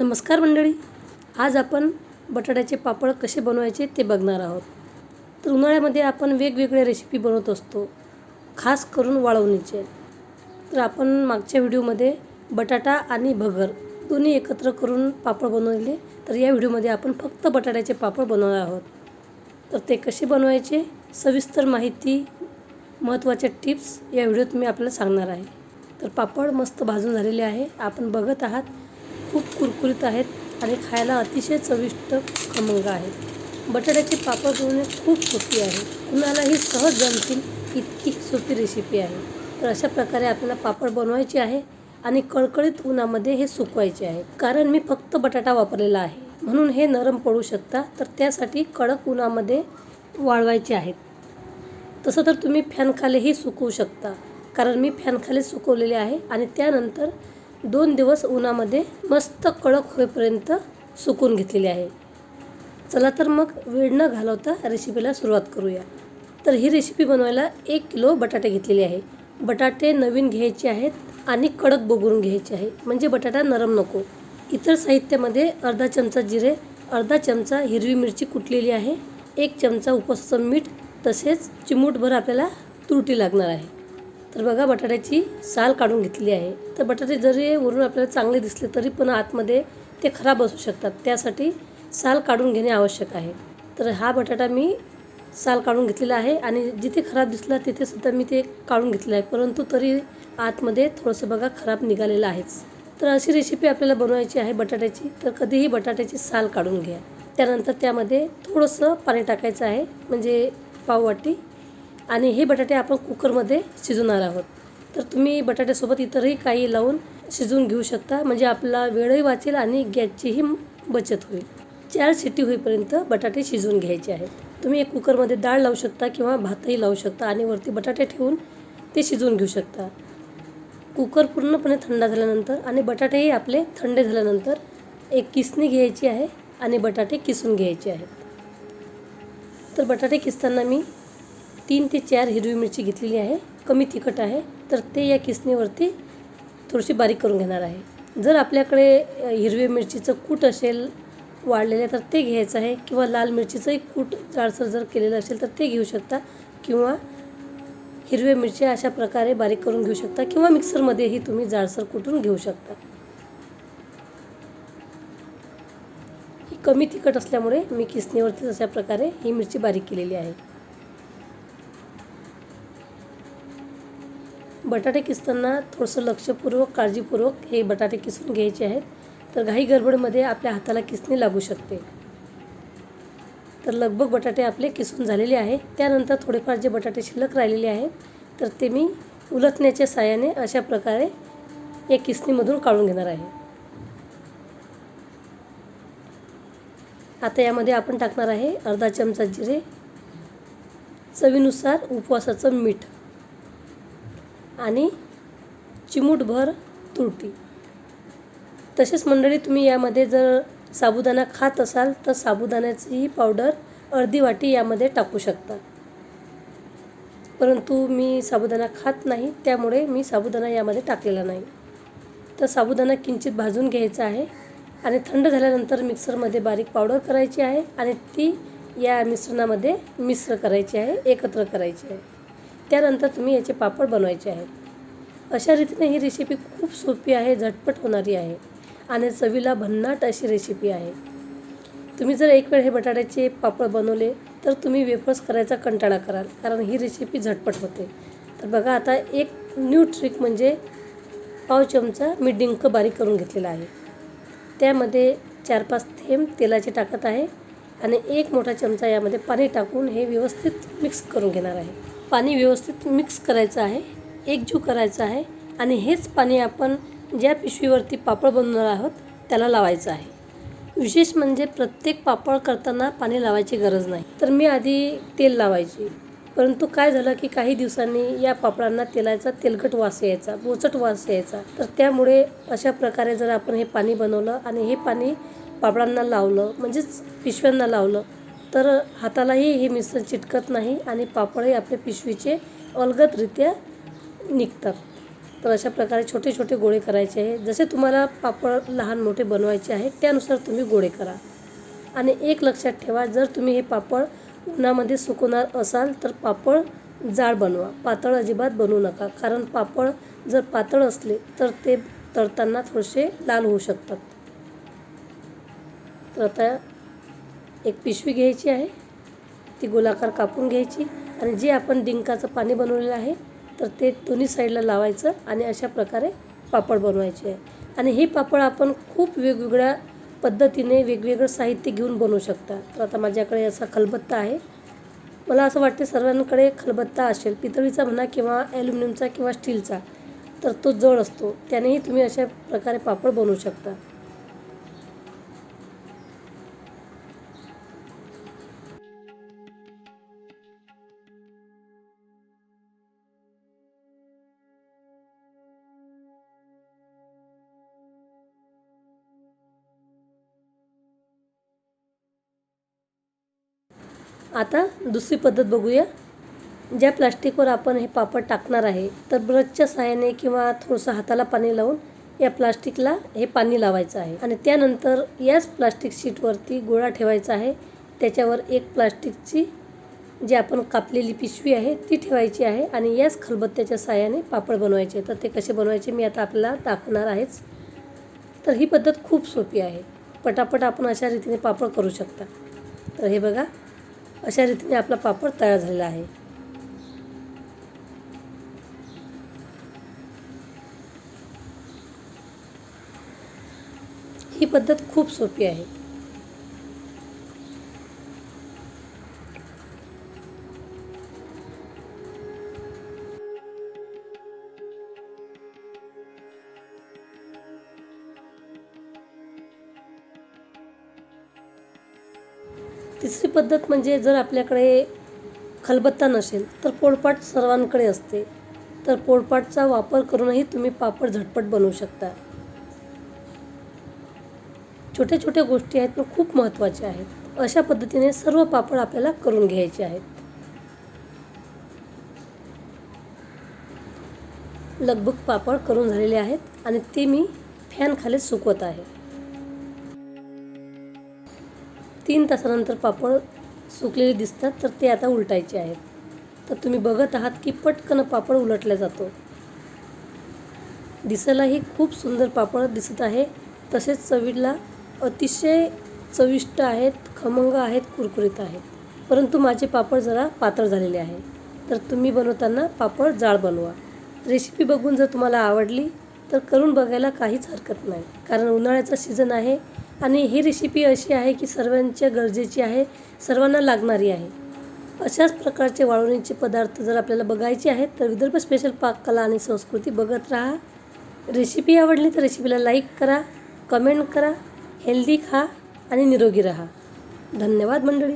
नमस्कार मंडळी. आज आपण बटाट्याचे पापड कसे बनवायचे ते बघणार आहोत. तर उन्हाळ्यामध्ये आपण वेगवेगळ्या रेसिपी बनवत असतो खास करून वाळवणीचे. तर आपण मागच्या व्हिडिओमध्ये बटाटा आणि भगर दोन्ही एकत्र करून पापड बनवले तर या व्हिडिओमध्ये आपण फक्त बटाट्याचे पापड बनवणार आहोत. तर ते कसे बनवायचे सविस्तर माहिती महत्त्वाच्या टिप्स या व्हिडिओत मी आपल्याला सांगणार आहे. तर पापड मस्त भाजून झालेले आहे. आपण बघत आहात खूप कुरकुरीत आहेत आणि खायला अतिशय चविष्ट खमंग आहेत. बटाट्याचे पापड बनवणे खूप सोपी आहे. कुणालाही सहज जमतील इतकी सोपी रेसिपी आहे. तर अशा प्रकारे आपल्याला पापड बनवायचे आहे आणि कळकळीत उन्हामध्ये हे सुकवायचे आहे. कारण मी फक्त बटाटा वापरलेला आहे. म्हणून हे नरम पडू शकता तर त्यासाठी कडक उन्हामध्ये वाळवायचे आहेत. तसं तर तुम्ही फॅनखालीही सुकवू शकता. कारण मी फॅनखाली सुकवलेले आहे आणि त्यानंतर दोन दिवस उन्हामध्ये मस्त कडक होईपर्यंत सुकून घेतलेली आहे. चला तर मग वेळ न घालवता रेसिपीला सुरुवात करूया. तर ही रेसिपी बनवायला एक किलो बटाटे घेतलेले आहे. बटाटे नवीन घ्यायचे आहेत आणि कडक बघून घ्यायचे आहे. म्हणजे बटाटा नरम नको. इतर साहित्यामध्ये अर्धा चमचा जिरे अर्धा चमचा हिरवी मिरची कुटलेली आहे एक चमचा उपवासाचं मीठ तसेच चिमूटभर आपल्याला तुरटी लागणार आहे. तर बघा बटाट्याची साल काढून घेतली आहे. तर बटाटे जरी वरून आपल्याला चांगले दिसले तरी पण आतमध्ये ते खराब असू शकतात. त्यासाठी साल काढून घेणे आवश्यक आहे. तर हा बटाटा मी साल काढून घेतलेला आहे आणि जिथे खराब दिसला तिथेसुद्धा मी ते काढून घेतलं आहे. परंतु तरी आतमध्ये थोडंसं बघा खराब निघालेलं आहेच. तर अशी रेसिपी आपल्याला बनवायची आहे बटाट्याची. तर कधीही बटाट्याची साल काढून घ्या. त्यानंतर त्यामध्ये थोडंसं पाणी टाकायचं आहे म्हणजे पाववाटी. आणि हे बटाटे आपण कुकरमध्ये शिजवणार आहोत. तर तुम्ही बटाट्यासोबत इतरही काही लावून शिजवून घेऊ शकता. म्हणजे आपला वेळही वाचेल आणि गॅसचीही बचत होईल. चार शिट्टी होईपर्यंत बटाटे शिजवून घ्यायचे आहेत. तुम्ही एक कुकरमध्ये डाळ लावू शकता किंवा भातही लावू शकता आणि वरती बटाटे ठेवून ते शिजवून घेऊ शकता. कुकर पूर्णपणे थंड झाल्यानंतर आणि बटाटेही आपले थंड झाल्यानंतर एक किसणी घ्यायची आहे आणि बटाटे किसून घ्यायचे आहेत. तर बटाटे किसताना मी तीन ते चार हिरवी मिरची घेतलेली आहे. कमी तिखट आहे. तर ते या किसणीवरती थोडीशी बारीक करून घेणार आहे. जर आपल्याकडे हिरवी मिरचीचं कूट असेल वाढलेलं तर ते घ्यायचं आहे. किंवा लाल मिरचीचंही कूट जाडसर जर केलेलं असेल तर ते घेऊ शकता. किंवा हिरव्या मिरच्या अशा प्रकारे बारीक करून घेऊ शकता. किंवा मिक्सरमध्येही तुम्ही जाडसर कुटून घेऊ शकता. ही कमी तिखट असल्यामुळे मी किसणीवरतीच अशा प्रकारे ही मिरची बारीक केलेली आहे. बटाटे किसताना थोडंसं लक्षपूर्वक काळजीपूर्वक हे बटाटे किसून घ्यायचे आहेत. तर घाई गडबडमध्ये आपल्या हाताला किसणी लागू शकते. तर लगभग बटाटे आपले किसून झालेले आहे. त्यानंतर थोडेफार जे बटाटे शिल्लक राहिलेले आहेत तर ते मी उलटण्याच्या साहाय्याने अशा प्रकारे या किसणीमधून काढून घेणार आहे. आता यामध्ये आपण टाकणार आहे अर्धा चमचा जिरे चवीनुसार उपवासाचं मीठ. आणि चिमूटभर तुरटी. तसेच मंडळी तुम्ही यामध्ये जर साबुदाणा खात असाल तर साबुदाण्याची पावडर अर्धी वाटी यामध्ये टाकू शकता. परंतु मी साबुदाणा खात नाही त्यामुळे मी साबुदाणा यामध्ये टाकलेला नाही. तर साबुदाणा किंचित भाजून घ्यायचा आहे आणि थंड झाल्यानंतर मिक्सरमध्ये बारीक पावडर करायची आहे आणि ती या मिश्रणामध्ये मिश्र करायची आहे एकत्र करायची आहे. त्यानंतर तुम्ही याचे पापड बनवायचे आहेत. अशा रीतीने ही रेसिपी खूप सोपी आहे झटपट होणारी आहे आणि चवीला भन्नाट अशी रेसिपी आहे. तुम्ही जर एक वेळ हे बटाट्याचे पापड बनवले तर तुम्ही वेफर्स करायचा कंटाळा कराल कारण ही रेसिपी झटपट होते. तर बघा आता एक न्यू ट्रिक म्हणजे पाव चमचा मी डिंक बारीक करून घेतलेला आहे. त्यामध्ये चार पाच थेंब तेलाचे टाकत आहे आणि एक मोठा चमचा यामध्ये पाणी टाकून हे व्यवस्थित मिक्स करून घेणार आहे. पाणी व्यवस्थित मिक्स करायचं आहे एकजीव करायचं आहे आणि हेच पाणी आपण ज्या पिशवीवरती पापड बनवणार आहोत त्याला लावायचं आहे. विशेष म्हणजे प्रत्येक पापड करताना पाणी लावायची गरज नाही. तर मी आधी तेल लावायची. परंतु काय झालं की काही दिवसांनी या पापडांना तेलाचा तेलकट वास यायचा बोचट वास यायचा. तर त्यामुळे अशा प्रकारे जर आपण हे पाणी बनवलं आणि हे पाणी पापडांना लावलं म्हणजेच पिशव्यांना लावलं तर हातालाही हे मिश्रण चिटकत नाही आणि पापडही आपल्या पिशवीचे अलगदरित्या निघतात. तर अशा प्रकारे छोटे छोटे गोळे करायचे आहे. जसे तुम्हाला पापड लहान मोठे बनवायचे आहे त्यानुसार तुम्ही गोळे करा. आणि एक लक्षात ठेवा जर तुम्ही हे पापड उन्हामध्ये सुकवणार असाल तर पापड जाड बनवा. पातळ अजिबात बनवू नका. कारण पापड जर पातळ असले तर ते तळताना थोडेसे लाल होऊ शकतात. तर आता एक पिशवी घ्यायची आहे. ती गोलाकार कापून घ्यायची आणि जे आपण डिंकाचं पाणी बनवलेलं आहे तर ते दोन्ही साईडला लावायचं आणि अशा प्रकारे पापड बनवायचे आहे. आणि हे पापड आपण खूप वेगवेगळ्या पद्धतीने वेगवेगळं साहित्य घेऊन बनवू शकता. तर आता माझ्याकडे असा खलबत्ता आहे. मला असं वाटते सर्वांकडे खलबत्ता असेल पितळीचा म्हणा किंवा ॲल्युमिनियमचा किंवा स्टीलचा तर तो जड असतो. त्यानेही तुम्ही अशा प्रकारे पापड बनवू शकता. आता दुसरी पद्धत बघूया. ज्या प्लास्टिकवर आपण हे पापड टाकणार आहे तर ब्रशच्या सहाय्याने किंवा थोडंसं हाताला पाणी लावून या प्लास्टिकला हे पाणी लावायचं आहे. आणि त्यानंतर याच प्लास्टिक शीटवरती गोळा ठेवायचा आहे. त्याच्यावर एक प्लास्टिकची जी आपण कापलेली पिशवी आहे ती ठेवायची आहे आणि याच खलबत्त्याच्या सहाय्याने पापड बनवायचे. तर ते कसे बनवायचे मी आता आपल्याला दाखवणार आहेच. तर ही पद्धत खूप सोपी आहे. पटापट आपण अशा रीतीने पापड करू शकता. तर हे बघा. अशा रीतीने आपला पापड तयार झालेला आहे. ही पद्धत खूप सोपी आहे. तिसरी पद्धत म्हणजे जर आपल्याकडे खलबत्ता नसेल तर पोळपाट सर्वांकडे असते. तर पोळपाटचा वापर करूनही तुम्ही पापड झटपट बनवू शकता. छोट्या छोट्या गोष्टी आहेत पण खूप महत्त्वाच्या आहेत. अशा पद्धतीने सर्व पापड आपल्याला करून घ्यायचे आहेत. लगबग पापड करून झालेले आहेत आणि ते मी फॅनखाली सुकवत आहे. तीन तासानंतर पापड सुकलेले दिसतात तर ते आता उलटायचे आहेत. तर तुम्ही बघत आहात की पटकन पापड उलटला जातो. दिसायलाही खूप सुंदर पापड दिसत आहे. तसेच चवीला अतिशय चविष्ट आहेत खमंग आहेत कुरकुरीत आहेत. परंतु माझे पापड जरा पातळ झालेले आहे. तर तुम्ही बनवताना पापड जाळ बनवा. रेसिपी बघून जर तुम्हाला आवडली तर करून बघायला काहीच हरकत नाही. कारण उन्हाळ्याचा सीझन आहे आणि ही रेसिपी अशी आहे की सर्वांच्या गरजेची आहे सर्वांना लागणारी आहे. अशाच प्रकारचे वाळवणीचे पदार्थ जर आपल्याला बघायचे आहेत तर विदर्भ स्पेशल पाककला आणि संस्कृती बघत राहा. रेसिपी आवडली तर रेसिपीला लाईक करा कमेंट करा हेल्दी खा आणि निरोगी राहा. धन्यवाद मंडळी.